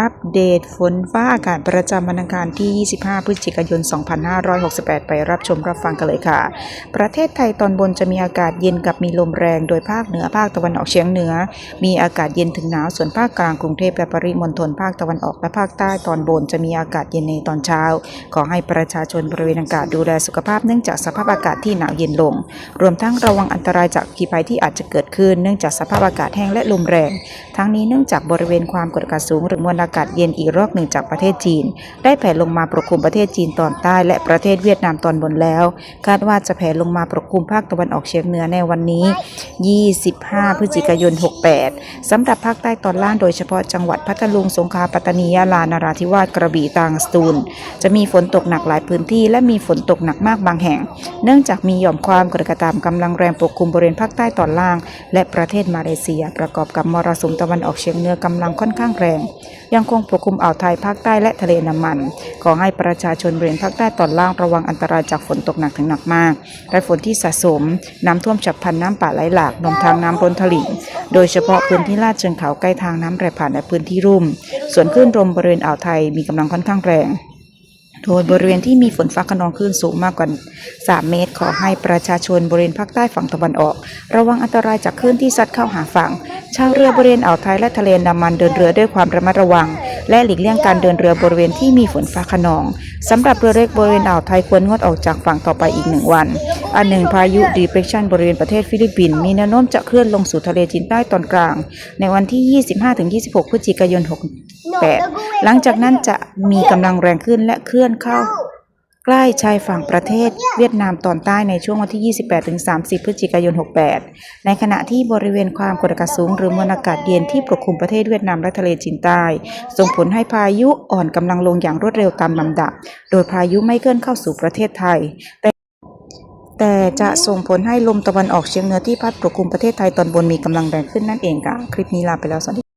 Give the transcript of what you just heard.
อัปเดตฝนฟ้าอากาศประจำวันอังคารที่ 25 พฤศจิกายน 2568 ไปรับชมรับฟังกันเลยค่ะ ประเทศไทยตอนบนจะมีอากาศเย็นกับมีลมแรง โดยภาคเหนือภาคตะวันออกเฉียงเหนือ มีอากาศเย็นถึงหนาว ส่วนภาคกลางกรุงเทพและปริมณฑลภาคตะวันออกและภาคใต้ตอนบนจะมีอากาศเย็นในตอนเช้า ขอให้ประชาชนบริเวณอากาศดูแลสุขภาพเนื่องจากสภาพอากาศที่หนาวเย็นลง รวมทั้งระวังอันตรายจากขีภัยที่อาจจะเกิดขึ้น เนื่องจากสภาพอากาศแห้งและลมแรง ทั้งนี้เนื่องจากบริเวณความกดอากาศสูงหรือมวลอากาศเย็นอีกรอบหนึ่งจากประเทศจีน ได้แผ่ลงมาปกคลุมประเทศจีนตอนใต้และประเทศเวียดนามตอนบนแล้ว คาดว่าจะแผ่ลงมาปกคลุมภาคตะวันออกเฉียงเหนือในวันนี้ 25 พฤศจิกายน 68สำหรับภาคใต้ตอนล่างโดยเฉพาะจังหวัดพัทลุงสงขลาปัตตานียะลานราธิวาสกระบี่ตรังสตูล จะมีฝนตกหนักหลายพื้นที่ และมีฝนตกหนักมากบางแห่ง เนื่องจากมีหย่อมความกดอากาศต่ำกำลังแรงปกคลุมบริเวณภาคใต้ตอนล่าง และประเทศมาเลเซีย ประกอบกับมรสุมตะวันออกเฉียงเหนือกำลังค่อนข้างแรงยังคงปกคลุมอ่าวไทยภาคใต้และทะเลน้ำมัน ขอให้ประชาชนบริเวณภาคใต้ตอนล่างระวังอันตรายจากฝนตกหนักถึงหนักมากและฝนที่สะสม น้ำท่วมฉับพลันน้ำป่าไหลหลากนมทางน้ำล้นถลิ่งโดยเฉพาะพื้นที่ลาดเชิงเขาใกล้ทางน้ำไหลผ่านและพื้นที่รุ่ม ส่วนคลื่นลมบริเวณอ่าวไทยมีกำลังค่อนข้างแรง โดยบริเวณที่มีฝนฟ้าขนองคลื่นสูงมากกว่า 3 เมตร ขอให้ประชาชนบริเวณภาคใต้ฝั่งตะวันออก ระวังอันตรายจากคลื่นที่ซัดเข้าหาฝั่ง ชาวเรือบริเวณอ่าวไทยและทะเลนดามันเดินเรือด้วยความระมัดระวัง และหลีกเลี่ยงการเดินเรือบริเวณที่มีฝนฟ้าขนองสำหรับเรือเล็กบริเวณอ่าวไทยควรงดออกจากฝั่งต่อไปอีกหนึ่งวัน อันหนึ่งพายุ depression บริเวณประเทศฟิลิปปินส์มีแนวโน้มจะเคลื่อนลงสู่ทะเลจีนใต้ตอนกลาง ในวันที่ 25-26 พฤศจิกายน6 8 หลังจากนั้นจะมีกำลังแรงขึ้นและเคลื่อนเข้า ใกล้ชายฝั่งประเทศเวียดนามตอนใต้ในช่วงวันที่ 28-30 พฤศจิกายน 68 ในขณะที่บริเวณความกดอากาศสูงหรือมวลอากาศเย็นที่ปกคลุมประเทศเวียดนามและทะเลจีนใต้ ส่งผลให้พายุอ่อนกำลังลงอย่างรวดเร็วตามลำดับ โดยพายุไม่เคลื่อนเข้าสู่ประเทศไทยแต่แต่จะส่งผลให้ลมตะวันออกเฉียงเหนือที่พัดปกคลุมประเทศไทยตอนบนมีกำลังแรงขึ้นนั่นเองค่ะ คลิปนี้ลาไปแล้วสวัสดี